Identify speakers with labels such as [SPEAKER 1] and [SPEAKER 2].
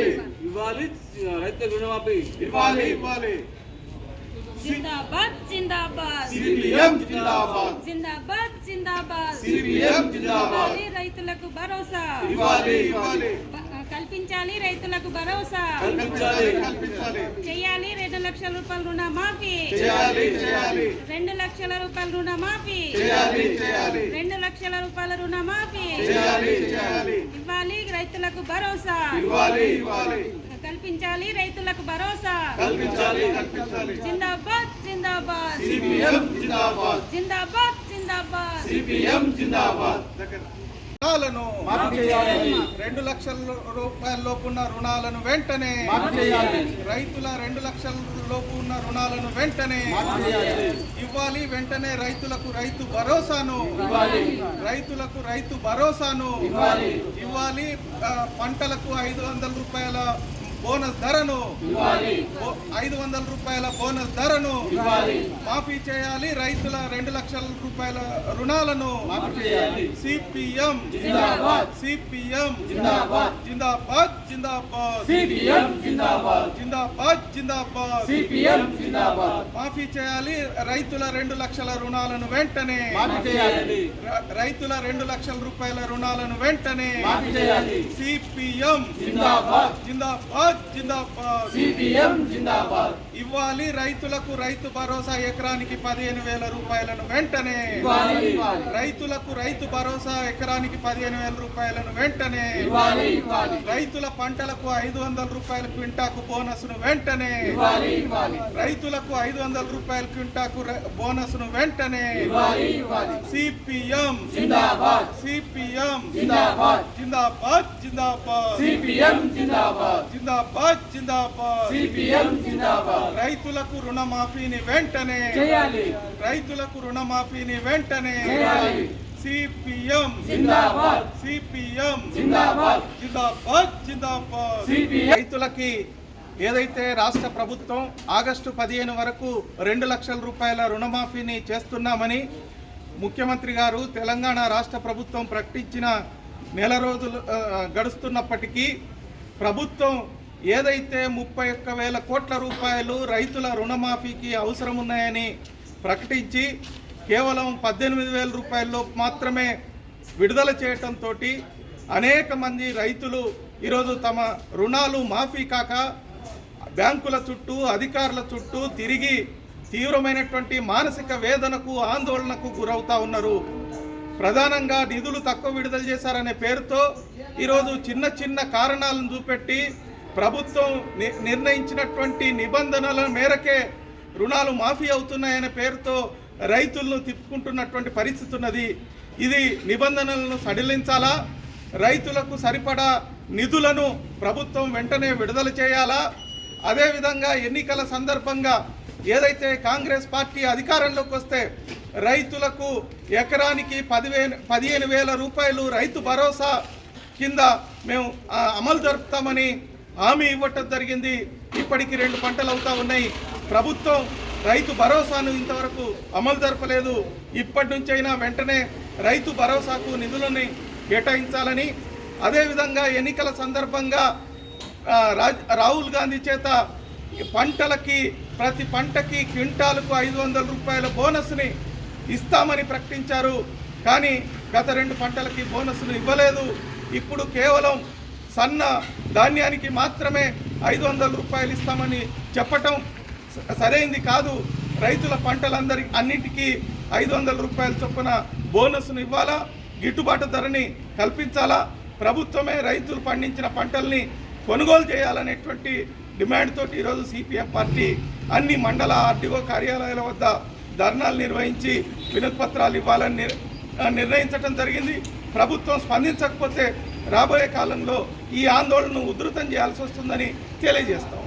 [SPEAKER 1] ఇవ్వాలి. ఇవ్వాలి.
[SPEAKER 2] రైతులకు రుణమాఫీ
[SPEAKER 1] ఇవ్వాలి ఇవ్వాలి.
[SPEAKER 2] జిందాబాద్ రైతులకు భరోసా.
[SPEAKER 1] ఇవ్వాలి ఇవ్వాలి.
[SPEAKER 2] కల్పించాలి రైతులకు భరోసా. చేయాలి రెండు లక్షల రూపాయల రుణమాఫీ.
[SPEAKER 1] చేయాలి చేయాలి.
[SPEAKER 2] రెండు లక్షల రూపాయల రుణమాఫీ.
[SPEAKER 1] చేయాలి చేయాలి.
[SPEAKER 2] రెండు లక్షల రూపాయల రుణమాఫీ.
[SPEAKER 1] చేయాలి చేయాలి.
[SPEAKER 2] ఇవ్వాలి రైతులకు భరోసా.
[SPEAKER 1] ఇవ్వాలి ఇవ్వాలి.
[SPEAKER 2] కల్పించాలి రైతులకు భరోసా.
[SPEAKER 1] కల్పించాలి కల్పించాలి.
[SPEAKER 2] జిందాబాద్ జిందాబాద్.
[SPEAKER 1] సిపిఎం జిందాబాద్.
[SPEAKER 2] జిందాబాద్ జిందాబాద్.
[SPEAKER 1] సిపిఎం జిందాబాద్.
[SPEAKER 3] రుణాలను రెండు లక్షల రూపాయల లోపు ఉన్న రుణాలను వెంటనే రైతుల రెండు లక్షల లోపు ఉన్న రుణాలను వెంటనే ఇవ్వాలి. వెంటనే రైతులకు రైతు భరోసాను. రైతులకు రైతు భరోసాను. ఇవ్వాలి. పంటలకు ఐదు వందల రూపాయల బోనస్ ధరను ఐదు వందల రూపాయల బోనస్ ధరను మాఫీ చేయాలి. రైతుల రెండు లక్షల రూపాయల రుణాలను సిపిఎం. సిపిఎం. జిందాబాద్. జిందాబాద్ జిందాబాద్.
[SPEAKER 4] జిందాబాద్.
[SPEAKER 3] మాఫీ చేయాలి. రైతుల రెండు లక్షల రుణాలను వెంటనే రైతుల రెండు లక్షల రూపాయల రుణాలను వెంటనే సిపిఎం.
[SPEAKER 4] జిందాబాద్.
[SPEAKER 3] జిందాబాద్. జిందాబాద్
[SPEAKER 4] సిపిఎం జిందాబాద్.
[SPEAKER 3] ఇవ్వాలి రైతులకు రైతు భరోసా ఎకరానికి పదిహేను వేల రూపాయలను వెంటనే. రైతులకు రైతు భరోసా ఎకరానికి పదిహేను వేల రూపాయలను వెంటనే. రైతుల పంటలకు ఐదు వందల రూపాయల క్వింటాకు బోనస్ను వెంటనే రైతులకు ఐదు వందల రూపాయల క్వింటాకు బోనస్ను వెంటనే. సిపిఎం.
[SPEAKER 4] జిందాబాద్.
[SPEAKER 3] సిపిఎం.
[SPEAKER 4] జిందాబాద్.
[SPEAKER 3] జిందాబాద్ జిందాబాద్.
[SPEAKER 4] సిపిఎం జిందాబాద్.
[SPEAKER 3] జిందాబాద్. జిందాబాద్
[SPEAKER 4] సిపిఎం జిందాబాద్.
[SPEAKER 3] రైతులకు రుణమాఫీని వెంటనే.
[SPEAKER 4] చేయాలి.
[SPEAKER 3] రైతులకు రుణమాఫీని వెంటనే.
[SPEAKER 4] చేయాలి.
[SPEAKER 3] సిపిఎం.
[SPEAKER 4] జిందాబాద్.
[SPEAKER 3] సిపిఎం.
[SPEAKER 4] జిందాబాద్.
[SPEAKER 3] జిందాబాద్ జిందాబాద్.
[SPEAKER 4] సిపిఎం.
[SPEAKER 3] రైతులకి ఏదైతే రాష్ట్ర ప్రభుత్వం ఆగస్టు పదిహేను వరకు రెండు లక్షల రూపాయల రుణమాఫీని చేస్తున్నామని ముఖ్యమంత్రి గారు తెలంగాణ రాష్ట్ర ప్రభుత్వం ప్రకటించిన నెల రోజులు గడుస్తున్నప్పటికీ ప్రభుత్వం ఏదైతే ముప్పై ఒక్క వేల కోట్ల రూపాయలు రైతుల రుణమాఫీకి అవసరం ఉన్నాయని ప్రకటించి కేవలం పద్దెనిమిది వేల రూపాయల్లో మాత్రమే విడుదల చేయటంతో అనేక మంది రైతులు ఈరోజు తమ రుణాలు మాఫీ కాక బ్యాంకుల చుట్టూ అధికారుల చుట్టూ తిరిగి తీవ్రమైనటువంటి మానసిక వేదనకు ఆందోళనకు గురవుతా ఉన్నారు. ప్రధానంగా నిధులు తక్కువ విడుదల చేశారనే పేరుతో ఈరోజు చిన్న చిన్న కారణాలను చూపెట్టి ప్రభుత్వం ని- నిర్ణయించినటువంటి నిబంధనల మేరకే రుణాలు మాఫీ అవుతున్నాయనే పేరుతో రైతులను తిప్పుకుంటున్నటువంటి పరిస్థితి ఉన్నది. ఇది నిబంధనలను సడలించాలా? రైతులకు సరిపడా నిధులను ప్రభుత్వం వెంటనే విడుదల చేయాలా? అదేవిధంగా ఎన్నికల సందర్భంగా ఏదైతే కాంగ్రెస్ పార్టీ అధికారంలోకి వస్తే రైతులకు ఎకరానికి పదివే పదిహేను వేల రూపాయలు రైతు భరోసా కింద మేము అమలు జరుపుతామని హామీ ఇవ్వటం జరిగింది. ఇప్పటికి రెండు పంటలు అవుతా ఉన్నాయి. ప్రభుత్వం రైతు భరోసాను ఇంతవరకు అమలు జరపలేదు. ఇప్పటి నుంచైనా వెంటనే రైతు భరోసాకు నిధులని కేటాయించాలని అదేవిధంగా ఎన్నికల సందర్భంగా రాజ్- రాహుల్ గాంధీ చేత పంటలకి ప్రతి పంటకి క్వింటాలకు ఐదు వందల రూపాయల బోనస్ని ఇస్తామని ప్రకటించారు. కానీ గత రెండు పంటలకి బోనస్ను ఇవ్వలేదు. ఇప్పుడు కేవలం సన్న ధాన్యానికి మాత్రమే ఐదు వందల రూపాయలు ఇస్తామని చెప్పటం సరైంది కాదు. రైతుల పంటలందరి అన్నిటికీ ఐదు వందల రూపాయల చొప్పున బోనస్ను ఇవ్వాలా? గిట్టుబాటు ధరని కల్పించాలా? ప్రభుత్వమే రైతులు పండించిన పంటల్ని కొనుగోలు చేయాలనేటువంటి డిమాండ్ తోటి ఈరోజు సిపిఎం పార్టీ అన్ని మండల ఆర్టీఓ కార్యాలయాల వద్ద ధర్నాలు నిర్వహించి వినతిపత్రాలు ఇవ్వాలని నిర్- నిర్ణయించడం జరిగింది. ప్రభుత్వం స్పందించకపోతే రాబోయే కాలంలో ఈ ఆందోళనను ఉధృతం చేయాల్సి వస్తుందని తెలియజేస్తాం.